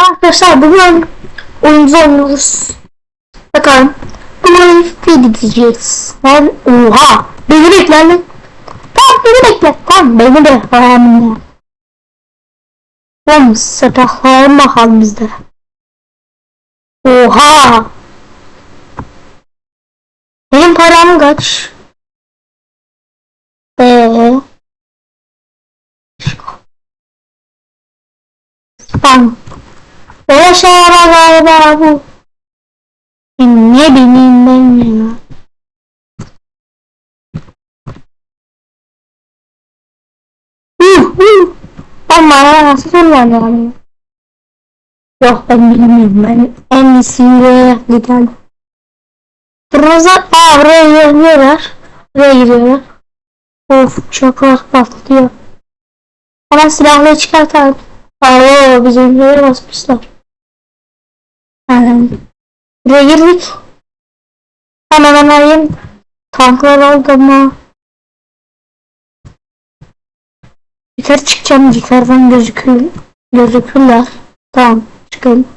Arkadaşlar bugün oyuncu oynuyoruz. Bakalım. Bunu feed edeceğiz. Ben oha. Beni bekle lan. Tamam beni bekle. Tamam beni de. Amin. Oğlum sabahlayalım bakalım bizde. Oha. Benim param kaç? Eee. Tamam. Var galiba bu. Ne bileyim ben ya. Bana nasıl yani? Yok ben bilmiyorum. Ben en iyisiyle gidelim. Kırmızı aa buraya giriyorlar. Buraya giriyorlar. Of çok rahat patlıyor. Hemen silahları çıkartalım. Aa bizimkilere basmışlar. Yani, buraya girdik. Hemen hemen. Tanklar oldu mu? Yukarı çıkacağım. Yukarıdan gözüküyor. Gözükürler. Tamam. Çıkalım.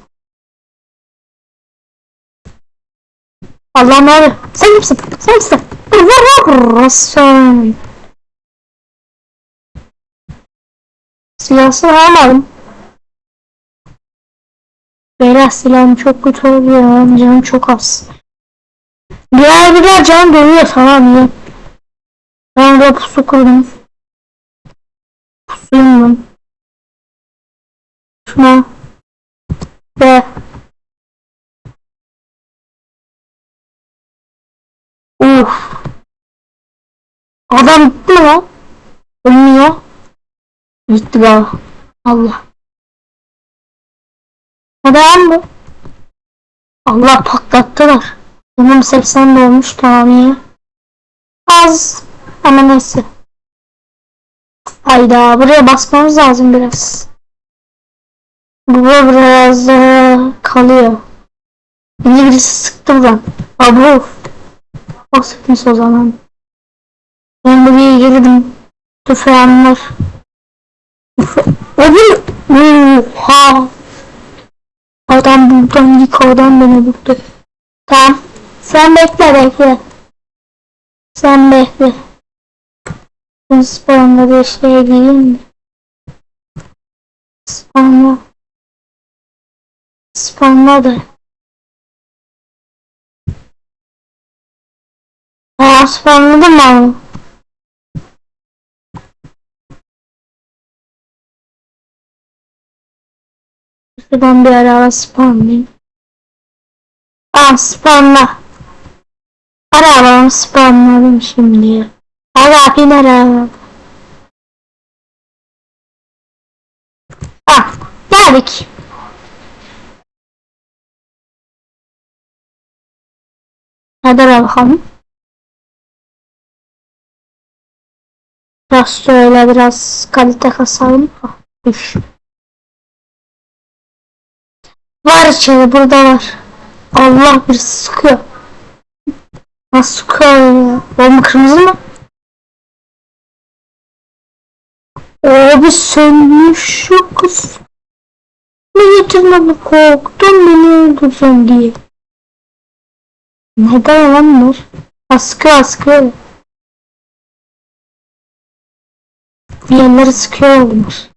Allah'ım abi. Sen kimsin? Sen kimsin? Rasyon. Silahsız almadım. Beyler silahım çok kötü oluyor. Canım çok az. Birer birer can dönüyor tamam mı? Ben de pusu kurdum. Pusuyum ben. Şuna. Ve. Uf. Adam gitti mi lan? Ölmüyor. Gitti galiba. Allah. Neden mı? Allah patlattılar. Benim 80 olmuş tamam ya. Az. Ama neyse. Hayda buraya basmamız lazım biraz. Bu biraz e, kalıyor. Beni birisi sıktı buradan. Abu. O sıkmış o zaman. Ben buraya girdim. Tüfeğimler. O bir... Oha. Buradan yukarıdan beni vurdu. Tamam. Sen bekle bekle. Sen bekle. Ben spawn'da bir şey diyeyim mi? Spawn'da. Spawn'da da. Aa spawn'ladım ben. Şuradan bir ara spawnlayayım. Aa spawnla. Arabamı spawnladım şimdi. Hadi bin araba. Ah geldik. Hadi bakalım. Biraz şöyle biraz kalite kasalım. Ah, üf. Var içeri burada var. Allah bir sıkıyor. Nasıl sıkıyor ya? Bomba kırmızı mı? Abi sönmüş şu kız. Ne getirmedi korktum beni öldürsün diye. Neden lan bunlar? Askı askı. Bir yerleri sıkıyor olmuş.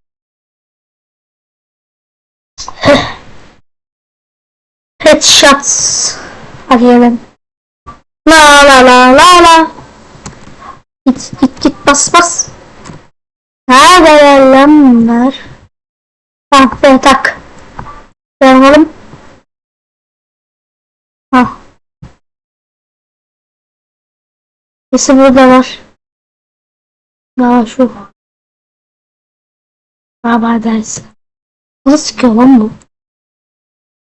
Headshots. Gelin. La la la la la. Git git git bas bas. Nerede lan bunlar? Ah be tak. Bakalım. Ah. Birisi burada var. Daha şu. Baba dersi. Nasıl sıkıyor lan bu?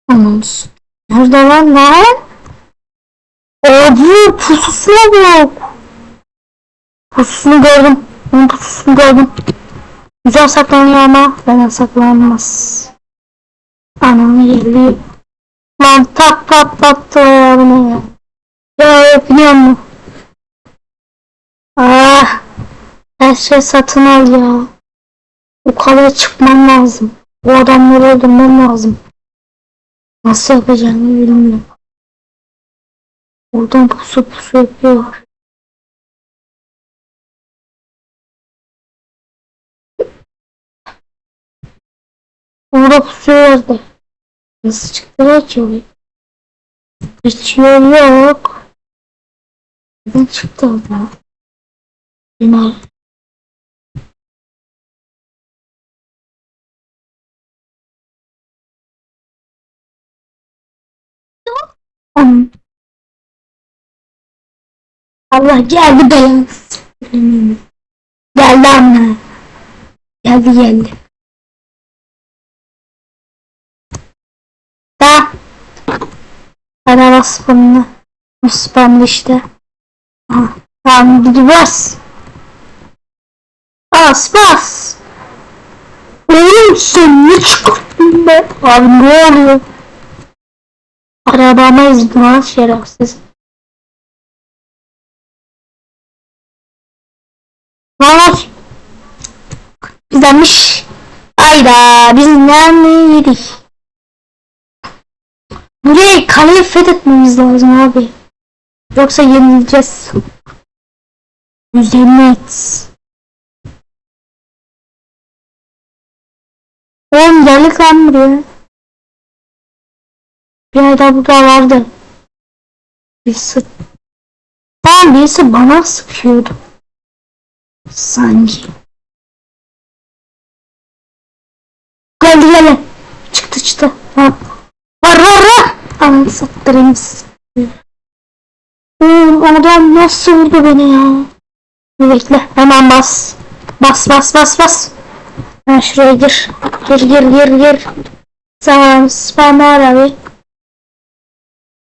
Anons. Nerede lan lan? Abi pususuna bak. Pususunu gördüm. Onun pususunu gördüm. Güzel saklanıyor ama benden saklanmaz. Anam geliyor. Lan tak tak tak bu ne ya? Ya yapıyor mu? Ah. Her şey satın al ya. O kadar çıkmam lazım. O adamları öldürmem lazım. Nasıl yapacağını bilmiyorum. Oradan pusu pusu yapıyor. Orada pusuyorlardı. Nasıl çıktılar ki oraya? Hiç yol yok. Neden çıktı orada? Bilmem. Allah geldi belanız. Geldi anne. Geldi geldi. Da. Araba spamlı. Spamlı işte. Ha. Tamam hadi bas. Bas bas. Oğlum sen ne çıkarttın be? Abi ne oluyor? Arabama ezdim ha şerefsiz. Var. Güzelmiş. Hayda biz ne yedik? Burayı kaleyi fethetmemiz lazım abi. Yoksa yenileceğiz. Müzemmet. Oğlum geldik lan buraya. Bir ay daha burada vardı. Birisi... Tamam birisi bana sıkıyordu. Sanki. Geldi geldi. Çıktı çıktı. Ha. Var var var. Ananı sattırayım sizi. Oğlum adam nasıl vurdu beni ya? Bir bekle hemen bas. Bas bas bas bas. Ben şuraya gir. Gir gir gir gir. Tamam spam abi.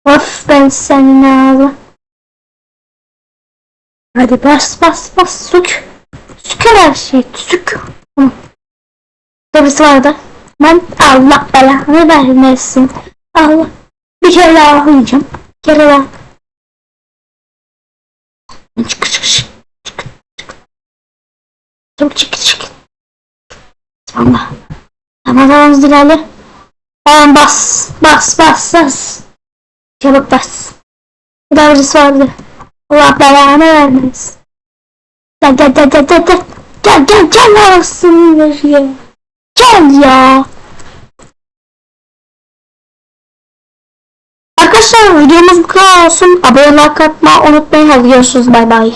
Of ben senin ağzı. Hadi bas bas bas sük. Sük her şeyi sük. Birisi vardı. Ben Allah belanı vermesin. Allah. Bir kere daha oynayacağım. Bir kere daha. Çık çık çık. Çık çık. Çabuk çık çık. Tamam. Tamam hızlı ilerle. Tamam bas. Bas bas bas. Çabuk bas. Bir daha birisi vardı. Allah belanı vermesin. Gel gel gel gel gel gel. Gel gel gel arasını ya. Gel ya. Arkadaşlar videomuz bu kadar olsun. Abone olmayı unutmayın. Hadi görüşürüz. Bay bay.